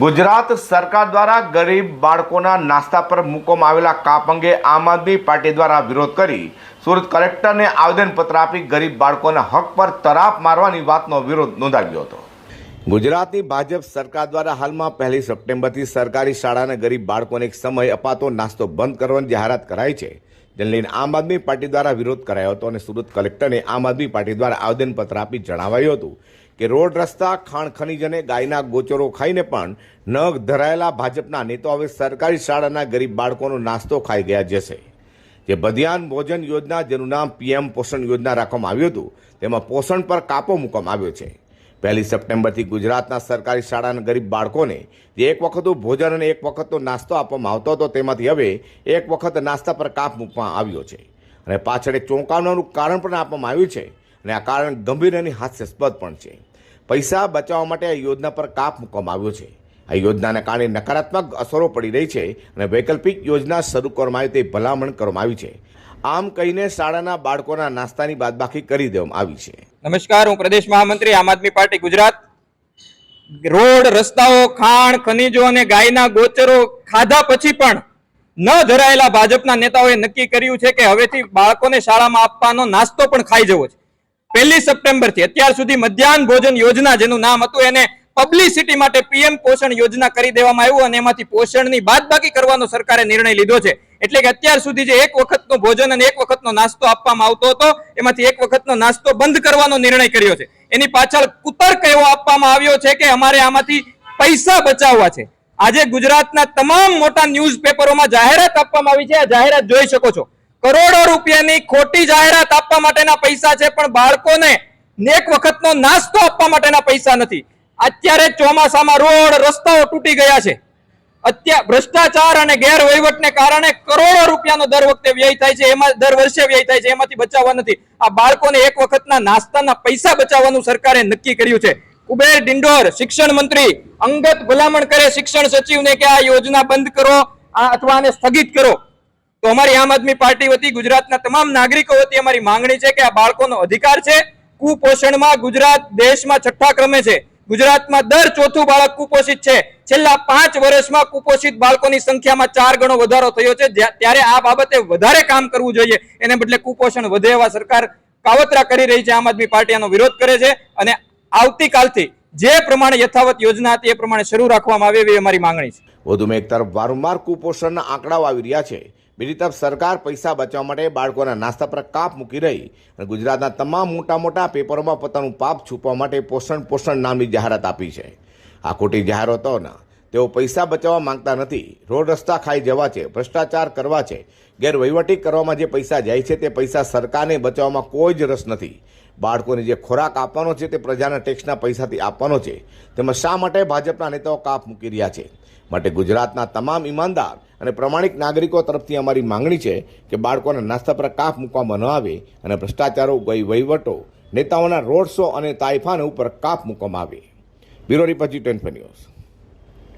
ગુજરાત સરકાર દ્વારા ગરીબ બાળકોના નાસ્તા પર મૂકવામાં આવેલા કાપ અંગે આમ આદમી પાર્ટી દ્વારા વિરોધ કરી સુરત કલેક્ટરને આવેદનપત્ર આપી ગરીબ બાળકોના હક પર તરાપ મારવાની વાતનો વિરોધ નોંધાવ્યો હતો. ગુજરાતની ભાજપ સરકાર દ્વારા હાલમાં પહેલી સપ્ટેમ્બરથી સરકારી શાળાના ગરીબ બાળકોને એક સમય અપાતો નાસ્તો બંધ કરવાની જાહેરાત કરાઈ છે. જેને લઈને આમ આદમી પાર્ટી દ્વારા વિરોધ કરાયો હતો અને સુરત કલેક્ટરને આમ આદમી પાર્ટી દ્વારા આવેદનપત્ર આપી જણાવાયું હતું કે રોડ રસ્તા, ખાણ ખનીજ અને ગાયના ગોચરો ખાઈને પણ ન ધરાયેલા ભાજપના નેતો હવે સરકારી શાળાના ગરીબ બાળકોનો નાસ્તો ખાઈ ગયા જશે જે બધિયાન ભોજન યોજના, જેનું નામ પીએમ પોષણ યોજના રાખવામાં આવ્યું હતું, તેમાં પોષણ પર કાપો મૂકવામાં આવ્યો છે. પહેલી સપ્ટેમ્બરથી ગુજરાતના સરકારી શાળાના ગરીબ બાળકોને જે એક વખતનું ભોજન અને એક વખતનો નાસ્તો આપવામાં આવતો હતો તેમાંથી હવે એક વખત નાસ્તા પર કાપ મૂકવામાં આવ્યો છે. અને પાછળ એક ચોંકાવનારું કારણ પણ આપવામાં આવ્યું છે અને આ કારણ ગંભીર અને હાસ્યાસ્પદ પણ છે. પૈસા બચાવવા માટે આ યોજના પર કાપ મૂકવામાં આવ્યો છે. આ યોજનાના કારણે નકારાત્મક અસરો પડી રહી છે અને વૈકલ્પિક યોજના શરૂ કરવામાં આવી તે ભલામણ કરવામાં આવી છે. આમ કહીને શાળાના બાળકોના નાસ્તાની બાદબાકી કરી દેવામાં આવી છે. નમસ્કાર, હું પ્રદેશ મહામંત્રી, આમ આદમી પાર્ટી ગુજરાત. રોડ, રસ્તાઓ, ખાણ, ખનીજો અને ગાયના ગોચરો ખાધા પછી પણ ન ધરાયેલા ભાજપના નેતાઓએ નક્કી કર્યું છે કે હવેથી બાળકોને શાળામાં આપવાનો નાસ્તો પણ ખાઈ જવો છે. પહેલી સપ્ટેમ્બરથી અત્યાર સુધી મધ્યાહન ભોજન યોજના જેનું નામ હતું, એને પબ્લિસિટી માટે પીએમ પોષણ યોજના કરી દેવામાં આવ્યું અને એમાંથી પોષણની બાદબાકી કરવાનો સરકારે નિર્ણય લીધો છે. એટલે કે અત્યાર સુધી જે એક વખતનું ભોજન અને એક વખતનો નાસ્તો આપવામાં આવતો હતો, એમાંથી એક વખતનો નાસ્તો બંધ કરવાનો નિર્ણય કર્યો છે. એની પાછળ કુતર્ક એવો આપવામાં આવ્યો છે કે અમારે આમાંથી પૈસા બચાવવા છે. આજે ગુજરાતના તમામ મોટા ન્યૂઝ પેપરોમાં જાહેરાત આપવામાં આવી છે. આ જાહેરાત જોઈ શકો છો. કરોડો રૂપિયાની ખોટી જાહેરાત આપવા માટેના પૈસા છે, પણ બાળકોને એક વખતનો નાસ્તો આપવા માટેના પૈસા નથી. અત્યારે ચોમાસામાં રોડ, રસ્તાઓ તૂટી ગયા છે. અત્યાર ભ્રષ્ટાચાર અને ગેરવહીવટને કારણે કરોડો રૂપિયાનો દર વખતે વ્યય થાય છે. એમાં દર વર્ષે વ્યય થાય છે. એમાંથી બચાવવા નથી. આ બાળકોને એક વખતના નાસ્તાના પૈસા બચાવવાનું સરકારે નક્કી કર્યું છે. કુબેર ડિંડોર, શિક્ષણ મંત્રી, અંગત ભલામણ કરે શિક્ષણ સચિવને કે આ યોજના બંધ કરો અથવા આને સ્થગિત કરો. તો અમારી આમ આદમી પાર્ટી વતી, ગુજરાતના તમામ નાગરિકો વતી અમારી માંગણી છે કે આ બાળકોનો અધિકાર છે. કુપોષણમાં ગુજરાત દેશમાં છઠ્ઠા ક્રમે છે. ગુજરાતમાં દર ચોથું બાળક કુપોષિત છે. છેલ્લા પાંચ વર્ષમાં કુપોષિત બાળકોની સંખ્યામાં ચાર ગણો વધારો થયો છે. ત્યારે આ બાબતે વધારે કામ કરવું જોઈએ. એને બદલે કુપોષણ વધે એવા સરકાર કાવતરા કરી રહી છે. આમ આદમી પાર્ટી આનો વિરોધ કરે છે. અને આવતીકાલથી જે પ્રમાણે યથાવત યોજના હતી એ પ્રમાણે શરૂ રાખવામાં આવે એવી અમારી માંગણી છે. વધુમાં એક તરફ વારંવાર કુપોષણના આંકડાઓ આવી રહ્યા છે. બીજી તરફ સરકાર પૈસા બચાવવા માટે બાળકોના નાસ્તા પર કાપ મૂકી રહી અને ગુજરાતના તમામ મોટા મોટા પેપરોમાં પોતાનું પાપ છુપવા માટે પોષણ પોષણ નામની જાહેરાત આપી છે. આ ખોટી જાહેરાતોના તેઓ પૈસા બચાવવા માંગતા નથી, રોડ રસ્તા ખાઈ જવા છે, ભ્રષ્ટાચાર કરવા છે, ગેરવહીવટી કરવામાં જે પૈસા જાય છે તે પૈસા સરકારને બચાવવામાં કોઈ જ રસ નથી. બાળકોને જે ખોરાક આપવાનો છે તે પ્રજાના ટેક્સના પૈસાથી આપવાનો છે. તેમાં શા માટે ભાજપના નેતાઓ કાપ મૂકી રહ્યા છે? માટે ગુજરાતના તમામ ઈમાનદાર અને પ્રમાણિક નાગરિકો તરફથી અમારી માંગણી છે કે બાળકોના નાસ્તા પર કાપ મૂકવામાં ન આવે અને ભ્રષ્ટાચારો, ગઈ વહીવટો, નેતાઓના રોડ શો અને તાઇફાન ઉપર કાપ મૂકવામાં આવે. Bureau report G twenty news.